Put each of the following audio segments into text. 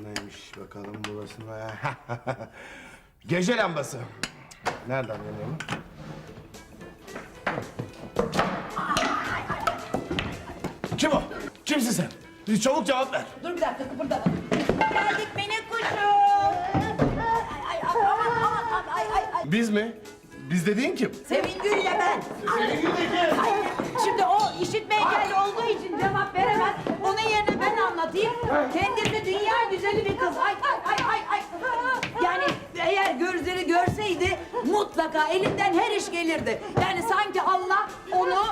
bu neymiş bakalım burasına. Gece lambası. Nereden yanıyor? Kim o? Kimsin sen? Çabuk cevap ver. Dur bir dakika kıpırdama. Geldik minik kuşum. Ay ay aman aman aman ay ay ay. Biz mi? Biz dediğin kim? Sevingül'le ben. Ay, Şimdi o işitme engelli olduğu için cevap veremez. Onun yerine ben anlatayım. Kendisi mutlaka elinden her iş gelirdi. Yani sanki Allah onu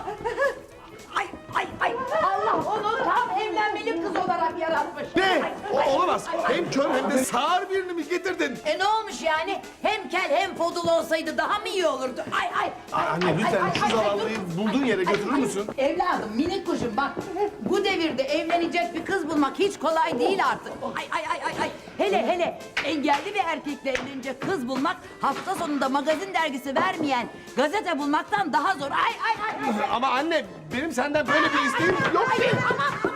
Ay ay ay Allah onu tam evlenmeli kız olarak yaratmış. Ne? O, olamaz. Hem kör hem de sağır birini mi getirdin? E ne olmuş yani? Hem kel hem fodul olsaydı daha mı iyi olurdu? Ay ay. ay, Anne ay, lütfen ay, şu ay, zavallıyı dur. bulduğun yere götürür müsün? Evladım minik kuşum bak. Bu devirde evlenecek bir kız bulmak hiç kolay değil artık. Ay ay ay ay ay. Hele hele engelli bir erkekle evlenecek kız bulmak hafta sonunda magazin dergisi vermeyen gazete bulmaktan daha zor. Ay ay ay ay. Ama anne benim senden böyle bir isteğim yok ki. Hayır aman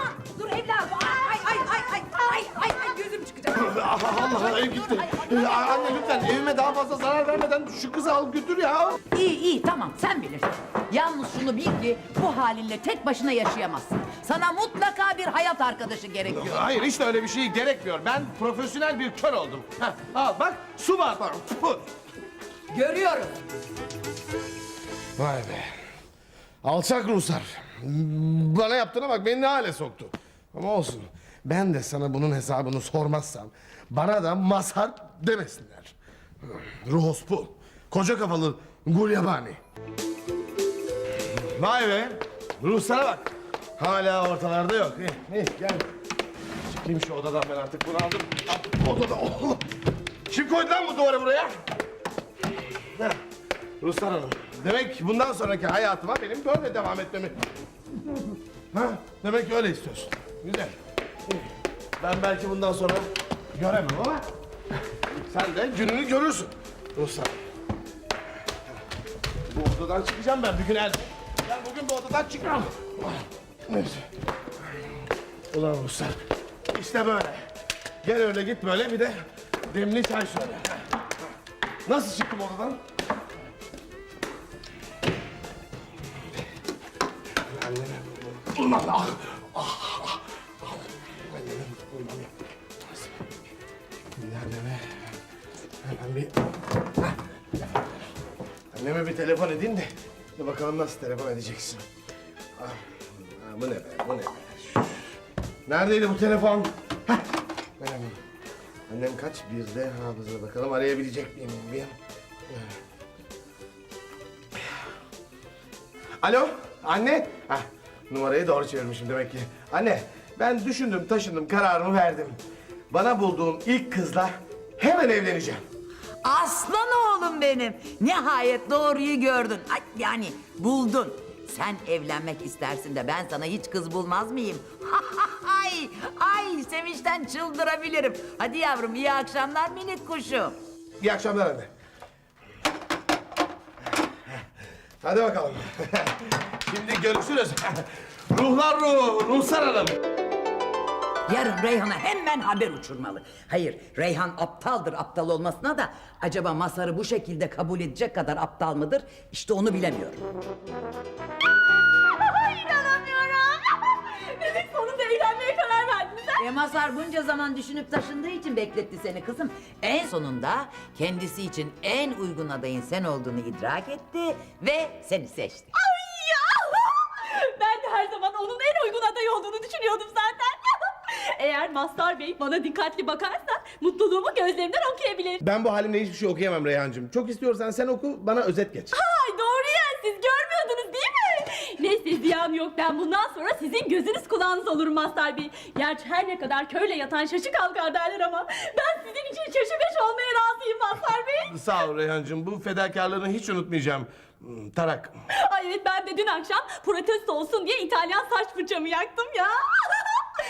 Allah Allah ev gitti. Ee, Anne lütfen evime daha fazla zarar vermeden şu kızı al götür ya. İyi iyi tamam sen bilirsin. Yalnız şunu bil ki bu halinle tek başına yaşayamazsın. Sana mutlaka bir hayat arkadaşı gerekiyor. Hayır hiç de öyle bir şey gerekmiyor. Ben profesyonel bir kör oldum. Heh, al bak su var. Puh. Görüyorum. Vay be. Alçak Ruslar. Bana yaptığına bak beni ne hale soktu. Ama olsun. Ben de sana bunun hesabını sormazsam bana da mazhar demesinler. Ruhospu. Koca kafalı gulyabani. Vay be. Ruslara bak. Hala ortalarda yok. İyi, iyi gel. Çıkayım şu odadan ben artık bunu aldım. Odada oğlum. Kim koydu lan bu duvarı buraya? Heh. Ruslar Hanım, demek bundan sonraki hayatıma benim böyle devam etmemi... Ha, demek öyle istiyorsun. Güzel. Ben belki bundan sonra göremem ama... Sen de gününü görürsün Ruslar. Bu odadan çıkacağım ben bir gün el. Ben bugün bu odadan çıkmam. Neyse. Ulan Ruslar, işte böyle. Gel öyle git böyle bir de demli çay söyle. Nasıl çıktım odadan? Anneme vurmam. Ah, ah, ah, Bir anneme hemen bir... Hah. Anneme bir telefon edeyim de bir bakalım nasıl telefon edeceksin. Ah, ah, bu ne be, bu ne be? Neredeydi bu telefon? Hah, merhaba. Annem kaç? Birde hafıza bakalım arayabilecek miyim bir? Alo, anne. Hah, numarayı doğru çevirmişim demek ki. Anne, ben düşündüm, taşındım, kararımı verdim. Bana bulduğum ilk kızla hemen evleneceğim. Aslan oğlum benim. Nihayet doğruyu gördün. Ay, yani buldun. Sen evlenmek istersin de ben sana hiç kız bulmaz mıyım? ay, ay sevinçten çıldırabilirim. Hadi yavrum iyi akşamlar minik kuşum. İyi akşamlar anne. Hadi bakalım. Şimdi görüşürüz. Ruhlar ruhu, Ruhsar Hanım. Yarın Reyhan'a hemen haber uçurmalı. Hayır, Reyhan aptaldır aptal olmasına da acaba Masar'ı bu şekilde kabul edecek kadar aptal mıdır? İşte onu bilemiyorum. İnanamıyorum. Demek sonunda evlenmeye karar verdiniz? E Masar bunca zaman düşünüp taşındığı için bekletti seni kızım. En sonunda kendisi için en uygun adayın sen olduğunu idrak etti ve seni seçti. Ay ya! Ben de her zaman onun en uygun aday olduğunu düşünüyordum zaten. Eğer Mazhar Bey bana dikkatli bakarsa mutluluğumu gözlerimden okuyabilir. Ben bu halimle hiçbir şey okuyamam Reyhancığım. Çok istiyorsan sen oku, bana özet geç. Ay doğru ya siz görmüyordunuz değil mi? Neyse ziyan yok ben bundan sonra sizin gözünüz kulağınız olurum Mazhar Bey. Gerçi her ne kadar köyle yatan şaşı kalkar derler ama ben sizin için şaşı beş olmaya razıyım Mazhar Bey. Sağ ol Reyhancığım. Bu fedakarlığını hiç unutmayacağım. Hmm, Tarak. Ay evet ben de dün akşam protesto olsun diye İtalyan saç fırçamı yaktım ya.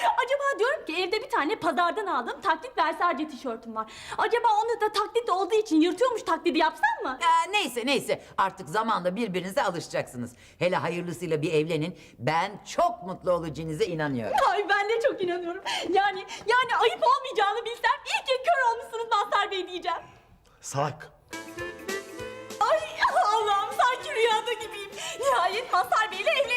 Acaba diyorum ki evde bir tane pazardan aldığım taklit Versace tişörtüm var. Acaba onu da taklit olduğu için yırtıyormuş taklidi yapsam mı? Ee, neyse neyse artık zamanla birbirinize alışacaksınız. Hele hayırlısıyla bir evlenin. Ben çok mutlu olacağınıza inanıyorum. Ay ben de çok inanıyorum. Yani yani ayıp olmayacağını bilsem iyi ki kör olmuşsunuz Mazhar Bey diyeceğim. Salak. Ay Allah'ım sanki rüyada gibiyim. Nihayet Mazhar Bey'le evleniyorum.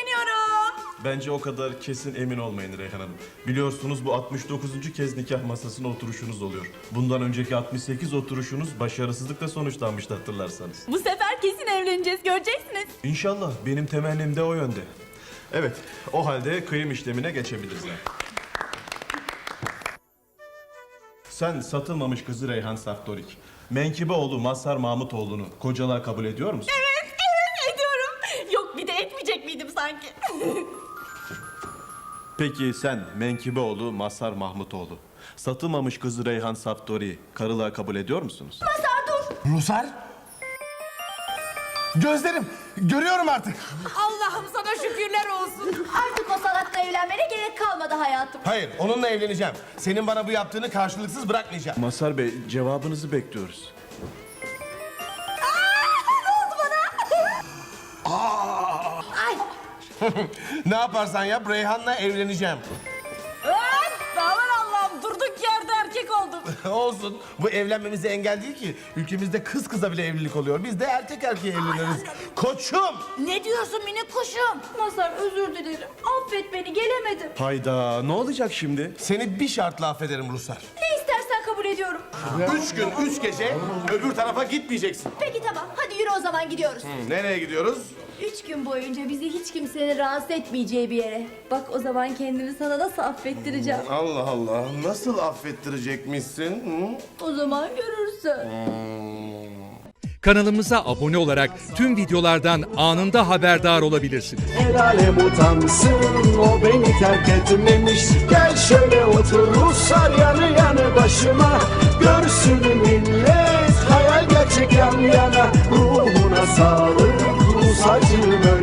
Bence o kadar kesin emin olmayın Reyhan Hanım. Biliyorsunuz bu 69. kez nikah masasına oturuşunuz oluyor. Bundan önceki 68 oturuşunuz başarısızlıkla sonuçlanmıştı hatırlarsanız. Bu sefer kesin evleneceğiz göreceksiniz. İnşallah benim temennim de o yönde. Evet, o halde kıyım işlemine geçebiliriz. Sen satılmamış kızı Reyhan Saftorik, Menkibeoğlu Mazhar Mahmutoğlu'nu kocalığa kabul ediyor musun? Evet ediyorum. Yok bir de etmeyecek miydim sanki? Peki sen Menkibeoğlu Mazhar Mahmutoğlu, satılmamış kızı Reyhan Saftori karılığa kabul ediyor musunuz? Mazhar dur. Rusar. Gözlerim. Görüyorum artık. Allah'ım sana şükürler olsun. Artık o salakla evlenmene gerek kalmadı hayatım. Hayır, onunla evleneceğim. Senin bana bu yaptığını karşılıksız bırakmayacağım. Mazhar Bey, cevabınızı bekliyoruz. Ne yaparsan yap, Reyhan'la evleneceğim. Aman Allah'ım durduk yerde erkek oldum. Olsun. Bu evlenmemize engel değil ki. Ülkemizde kız kıza bile evlilik oluyor. Biz de erkek erkeğe evleniriz. Koçum! Ne diyorsun minik kuşum? Mazhar özür dilerim. Affet beni gelemedim. Hayda, ne olacak şimdi? Seni bir şartla affederim Ruslar. Ne istersen kabul ediyorum. Üç gün, üç gece öbür tarafa gitmeyeceksin. Peki tamam hadi yürü o zaman gidiyoruz. Nereye gidiyoruz? Üç gün boyunca bizi hiç kimsenin rahatsız etmeyeceği bir yere. Bak o zaman kendimi sana nasıl affettireceğim. Hmm, Allah Allah. Nasıl affettirecekmişsin? Hı? O zaman görürsün. Hmm. Kanalımıza abone olarak tüm videolardan anında haberdar olabilirsiniz. El utansın o beni terk etmemiş Gel şöyle otur Ruslar yanı yanı başıma Görsün millet hayal gerçek yan yana Ruhuna sağlık acılar